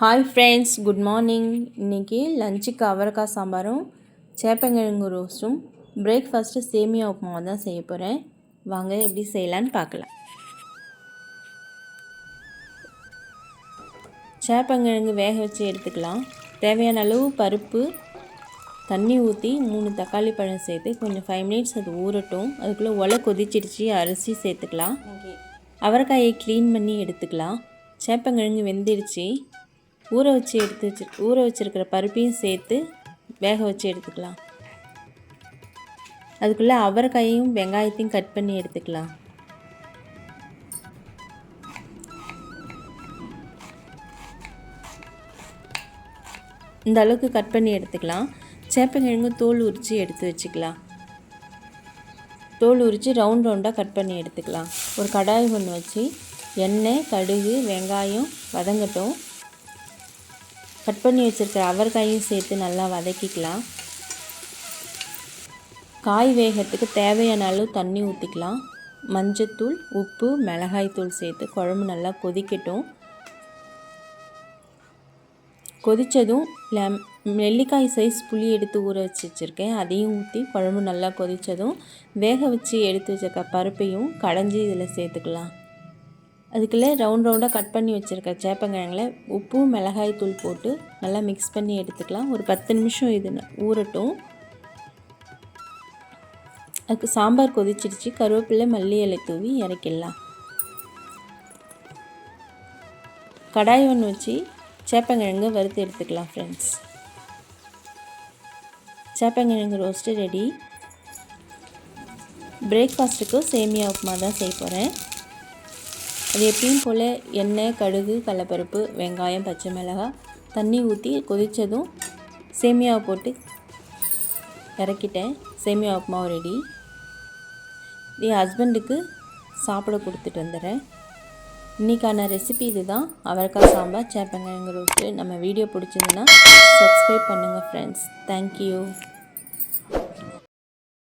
Hi friends good morning இன்றைக்கி லஞ்சுக்கு அவரைக்காய் சாம்பாரும் சேப்பங்கிழங்கு ரோஸ்ட்டும் பிரேக்ஃபாஸ்ட்டு சேமியா உப்புமா தான் செய்ய போகிறேன் வாங்க எப்படி செய்யலான்னு பார்க்கலாம். சேப்பங்கிழங்கு வேக வச்சு எடுத்துக்கலாம். தேவையான அளவு பருப்பு தண்ணி ஊற்றி மூணு தக்காளி பழம் சேர்த்து கொஞ்சம் ஃபைவ் மினிட்ஸ் அது ஊறட்டும். அதுக்குள்ளே ஒலை கொதிச்சிடுச்சு அரிசி சேர்த்துக்கலாம். அவரைக்காயை க்ளீன் பண்ணி எடுத்துக்கலாம். சேப்பங்கிழங்கு வெந்துடுச்சு. ஊற வச்சு எடுத்து வச்சு ஊற வச்சுருக்கிற பருப்பையும் சேர்த்து வேக வச்சு எடுத்துக்கலாம். அதுக்குள்ளே அவரைக்காயையும் வெங்காயத்தையும் கட் பண்ணி எடுத்துக்கலாம். இந்த அளவுக்கு கட் பண்ணி எடுத்துக்கலாம். சேப்பங்கிழங்கு தோல் உரித்து எடுத்து வச்சுக்கலாம். தோல் உரித்து ரவுண்ட் ரவுண்டாக கட் பண்ணி எடுத்துக்கலாம். ஒரு கடாய் ஒன்று வச்சு எண்ணெய் கடுகு வெங்காயம் வதங்கட்டும். கட் பண்ணி வச்சுருக்கிற அவரைக்காயும் சேர்த்து நல்லா வதக்கிக்கலாம். காய் வேகத்துக்கு தேவையான அளவு தண்ணி ஊற்றிக்கலாம் மஞ்சத்தூள் உப்பு மிளகாய்த்தூள் சேர்த்து குழம்பு நல்லா கொதிக்கட்டும். கொதித்ததும் லெம் நெல்லிக்காய் சைஸ் புளி எடுத்து ஊற வச்சு வச்சுருக்கேன். அதையும் ஊற்றி குழம்பு நல்லா கொதித்ததும் வேக வச்சு எடுத்து வச்சுருக்க பருப்பையும் கடைஞ்சி இதில் சேர்த்துக்கலாம். அதுக்குள்ளே ரவுண்ட் ரவுண்டாக கட் பண்ணி வச்சுருக்க சேப்பங்கிழங்குல உப்பும் மிளகாய் தூள் போட்டு நல்லா மிக்ஸ் பண்ணி எடுத்துக்கலாம். ஒரு பத்து நிமிஷம் இது ஊறட்டும். அதுக்கு சாம்பார் கொதிச்சிடுச்சு. கருவேப்பிலை மல்லி இலை தூவி இறக்கிடலாம். கடாய் ஒன்று வச்சு சேப்பங்கிழங்கு வறுத்து எடுத்துக்கலாம் ஃப்ரெண்ட்ஸ் சேப்பங்கிழங்கு ரோஸ்ட்டு ரெடி பிரேக்ஃபாஸ்ட்டுக்கும் சேமியா உப்புமா தான் செய்ய போகிறேன் அது எப்பயும் போல் எண்ணெய் கடுகு கடலப்பருப்பு வெங்காயம் பச்சை மிளகாய் தண்ணி ஊற்றி கொதித்ததும் சேமியாவை போட்டு இறக்கிட்டேன். சேமியா உப்புமா ரெடி என் ஹஸ்பண்டுக்கு சாப்பிட கொடுத்துட்டு வந்துடுறேன். இன்றைக்கான ரெசிபி இது தான் அவரைக்காய் சாம்பார் சேப்பங்கிழங்கு ரோஸ்ட்டு நம்ம வீடியோ பிடிச்சதுன்னா சப்ஸ்கிரைப் பண்ணுங்கள் ஃப்ரெண்ட்ஸ் தேங்க்யூ